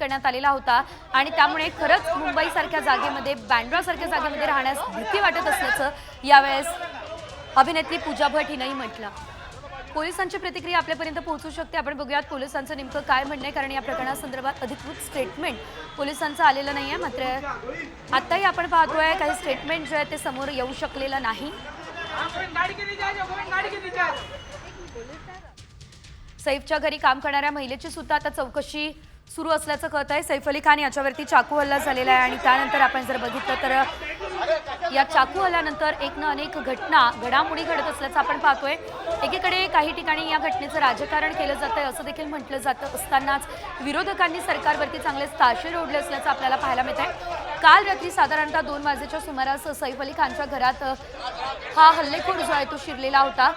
करण्यात आलेला होता. आणि त्यामुळे खरंच मुंबईसारख्या जागेमध्ये बँड्रासारख्या जागेमध्ये राहण्यास भीती वाटत असल्याचं यावेळेस अभिनेत्री पूजा भट हिनंही म्हटलं. पोलिसांची प्रतिक्रिया आपल्यापर्यंत पोहोचू शकते. आपण बघूयात पोलिसांचं नेमकं काय म्हणणं आहे कारण या प्रकरणासंदर्भात अधिकृत स्टेटमेंट पोलिसांचं आलेलं नाही आहे मात्र आत्ताही आपण पाहतोय काही स्टेटमेंट जे आहे ते समोर येऊ शकलेलं नाही. सैफच्या घरी काम करणाऱ्या महिलेची सुद्धा आता चौकशी सुरू असल्याचं कळत आहे. सैफ अली खान याच्यावरती चाकू हल्ला झालेला आहे आणि त्यानंतर आपण जर बघितलं तर या चाकू हल्ल्यानंतर एक ना अनेक घटना घडामोडी घडत असल्याचं आपण पाहतोय. एकीकडे काही ठिकाणी या घटनेचं राजकारण केलं जातंय असं देखील म्हटलं जातं असतानाच विरोधकांनी सरकारवरती चांगलेच ताशेर ओढले असल्याचं आपल्याला पाहायला मिळत आहे. काल रात्री साधारणतः दोन वाजेच्या सुमारास सैफ अली खानच्या घरात हा हल्लेखोर जो आहे तो शिरलेला होता.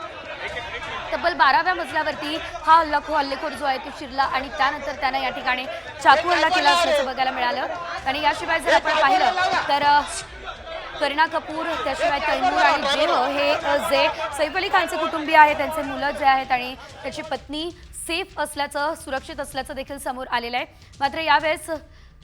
तब्बल बाराव्या मजल्यावरती हा हल्लाखो हल्लेखोर जो आहे तो शिरला आणि त्यानंतर त्यानं या ठिकाणी चाकू हल्ला केला असल्याचं बघायला मिळालं. आणि याशिवाय जर आपण पाहिलं तर करीना कपूर त्याशिवाय तैमूर आणि जेव हे जे सैफ अली खानचे कुटुंबीय आहेत त्यांचे मुलं जे आहेत आणि त्याची पत्नी सेफ असल्याचं सुरक्षित असल्याचं देखील समोर आलेलं आहे. मात्र यावेळेस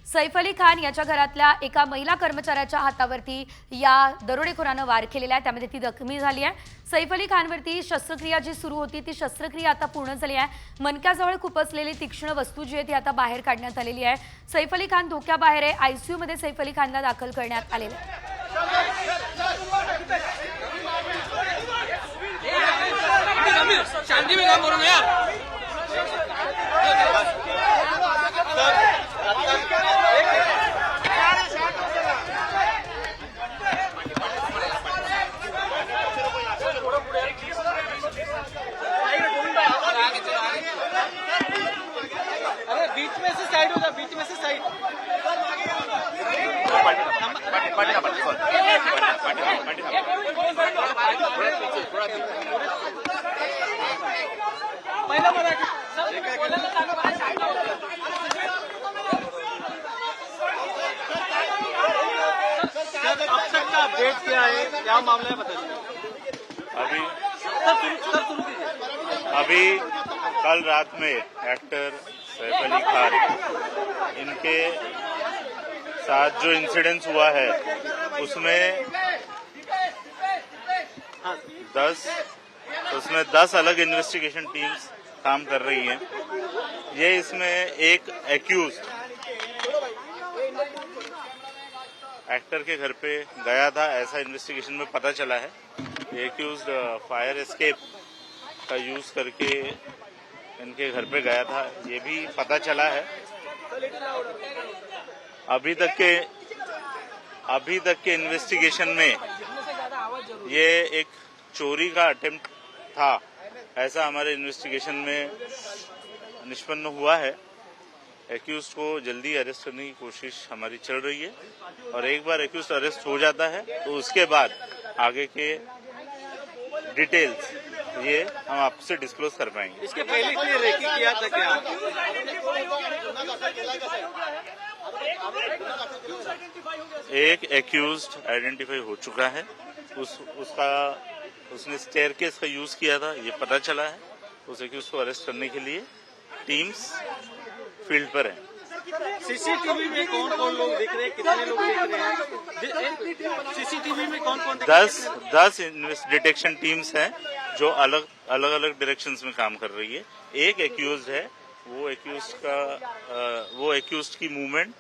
सैफ अली खान याच्या घरातल्या एका महिला कर्मचाऱ्याच्या हातावरती या दरोडेखोरानं वार केलेला आहे. त्यामध्ये ती जखमी झाली आहे. सैफ अली खानवरती शस्त्रक्रिया जी सुरू होती ती शस्त्रक्रिया आता पूर्ण झाली आहे. मनक्याजवळ खुपसलेली तीक्ष्ण वस्तू जी आहे ती आता बाहेर काढण्यात आलेली आहे. सैफ अली खान धोक्याबाहेर आहे. आयसीयू मध्ये सैफ अली खानला दाखल करण्यात आलेलं आहे. जा बीच में से साइड पहिला अब तक का अपडेट क्या है? क्या मामला है बताइए अभी सर शुरू कीजिए। अभी कल रात में एक्टर सैफ अली खान इनके साथ जो इंसिडेंस हुआ है, उसमें दस उसमें दस अलग इन्वेस्टिगेशन टीम्स काम कर रही हैं। ये इसमें एक एक्यूज एक्टर के घर पे गया था। ऐसा इन्वेस्टिगेशन में पता चला है। एक्यूज फायर एस्केप का यूज़ करके इनके घर पे गया था। ये भी पता चला है। अभी तक के, अभी तक के इन्वेस्टिगेशन में ये एक चोरी का अटेम्प्ट था। ऐसा हमारे इन्वेस्टिगेशन में निष्पन्न हुआ है। एक्यूज को जल्दी अरेस्ट करने की कोशिश हमारी चल रही है। और एक बार एक्यूज अरेस्ट हो जाता है तो उसके बाद आगे के डिटेल्स ये हम आपसे डिस्क्लोज कर पाएँगे। इसके पहले इसने रेकी किया था क्या? एक एक्यूज आइडेंटिफाई हो चुका है। उस उसका उसने स्टेयर केस का यूज़ किया था ये पता चला है। उस एक्यूज को अरेस्ट करने के लिए टीम्स फ़ील्ड पर हैं। सीसीटीवी में कौन कौन लोग दिख रहे हैं? कितने लोग दिख रहे हैं? सीसीटीवी में कौन कौन दस दस डिटेक्शन टीम्स हैं जो अलग अलग अलग डायरेक्शन में काम कर रही है। एक एक्यूज है वो एक्यूज का वो एक्यूज की मूवमेंट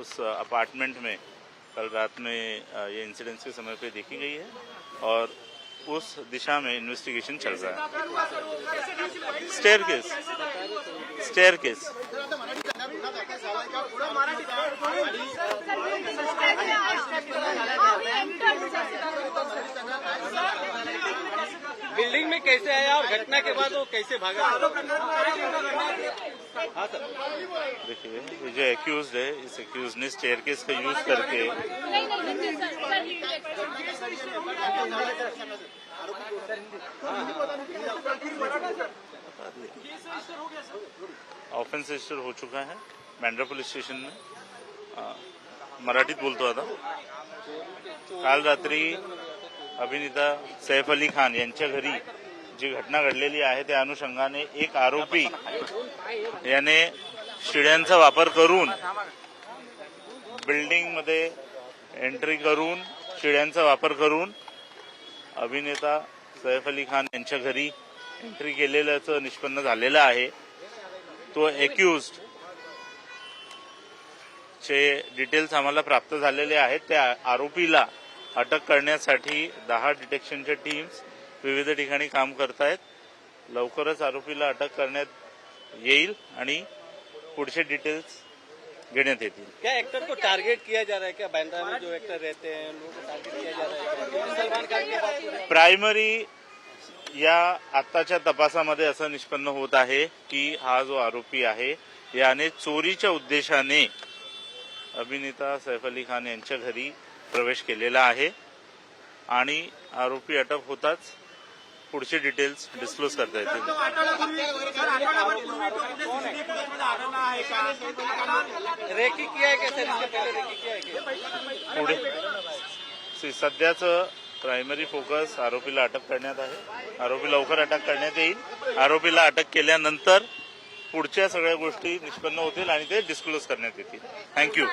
उस अपार्टमेंट में कल रात में ये इंसिडेंस के समय पे देखी गई है और उस दिशा में इन्वेस्टिगेशन चल रहा है। Staircase staircase building में कैसे आया और घटना के बाद वो कैसे भागा हाँ सर देखिए ये जो एक्यूज है इस एक्यूज ने स्टेयर केस का यूज़ करके ऑफेन्स रजिस्टर हो चुका है। बँड्रा पोलीस स्टेशन में। मराठीत बोलतो आता। काल रात्री अभिनेता सैफ अली खान यांच्या घरी जी घटना घडलेली आहे त्या अनुषंगाने एक आरोपी याने शिड्यांचा वापर करून बिल्डिंगमध्ये एंट्री करून शिड्यांचा वापर करून अभिनेता सैफ अली खान यांच्या घरी एंट्री केलेल्याचं निष्पन्न झालेलं आहे. तो एक्युज चे डिटेल्स आम्हाला प्राप्त झालेले आहेत. त्या आरोपीला अटक करण्यासाठी दहा डिटेक्शनच्या टीम्स विविध ठिकाणी काम करतायत. लवकरच आरोपीला अटक करण्यात येईल आणि पुढचे डिटेल्स घेण्यात येतील. क्या एक्टर को टारगेट किया जा रहा है? क्या बांद्रा में जो एक्टर रहते हैं उन लोगों को टारगेट किया जा रहा है? क्या? या आत्ताच्या तपासामध्ये असं निष्पन्न होत आहे की हा जो आरोपी आहे याने चोरीच्या उद्देशाने अभिनेता सैफ अली खान यांच्या घरी प्रवेश केलेला आहे आणि आरोपी अटक होताच. पुढचे डिटेल्स डिस्क्लोज करता येतील. रेकी किया है क्या सर इससे पहले रेकी किया है क्या पुढे सध्याचं प्रायमरी फोकस आरोपीला अटक करण्यात आहे. आरोपी लवकर अटक करण्यात येईल. आरोपीला अटक केल्यानंतर पुढच्या सगळ्या गोष्टी निष्पन्न होतील आणि ते डिस्क्लोज करण्यात येतील. थँक्यू